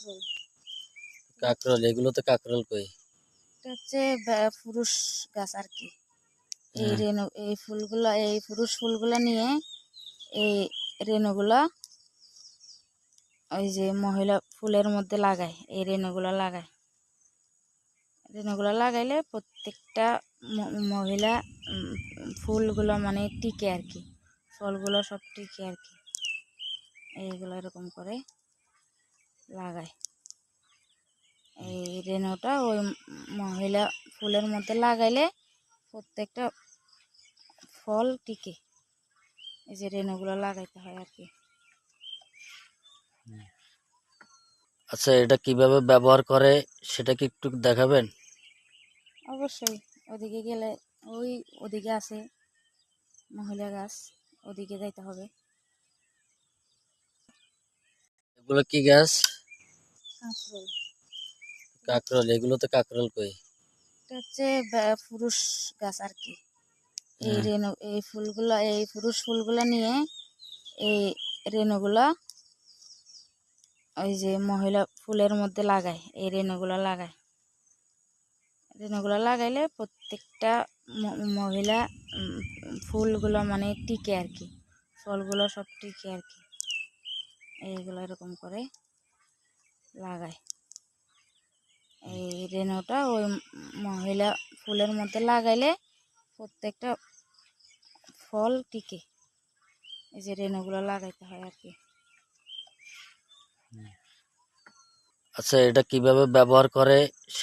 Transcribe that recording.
কাঁকরোল। কাকরল এগুলো তো কাকরল কই? এটা হচ্ছে পুরুষ গাছ আর কি। এই হ্যাঁ। রেণু এই ফুলগুলা এই পুরুষ ফুলগুলা নিয়ে এই রেণুগুলা ওই যে মহিলা ফুলের মধ্যে লাগায় এই রেণুগুলা লাগায়। রেণুগুলা লাগাইলে প্রত্যেকটা মহিলা ফুলগুলো মানে টিকে আর কি। ফলগুলো সব টিকে আর কি। এইগুলো এরকম করে। লাগায় এই রেণুটা ওই মহিলা ফুলের মধ্যে লাগাইলে প্রত্যেকটা ফল টিকে। এই যে রেণুগুলো লাগাইতে হয় আর কি। আচ্ছা এটা কীভাবে ব্যবহার করে সেটা কি একটু দেখাবেন? অবশ্যই ওদিকে গেলে ওই ওদিকে আছে মহিলা গাছ ওদিকে যাইতে হবে। এগুলো কি গাছ? কাঁকরোল। কাকরল এগুলো তো কাকরল কই? এটা হচ্ছে পুরুষ গাছ আর কি। এই হ্যাঁ। রেণু এই ফুলগুলা এই পুরুষ ফুলগুলা নিয়ে এই রেণুগুলা ওই যে মহিলা ফুলের মধ্যে লাগায় এই রেণুগুলা লাগায়। রেণুগুলা লাগাইলে প্রত্যেকটা মহিলা ফুলগুলো মানে টিকে আর কি। ফলগুলো সব টিকে আর কি। এইগুলো এরকম করে। লাগায়। এই রেনোটা ওই মহিলা ফুলের মধ্যে লাগাইলে প্রত্যেকটা ফল টিকে। এই যে রেনোগুলো লাগাইতে হয় আর কি। আচ্ছা এটা কীভাবে ব্যবহার করে?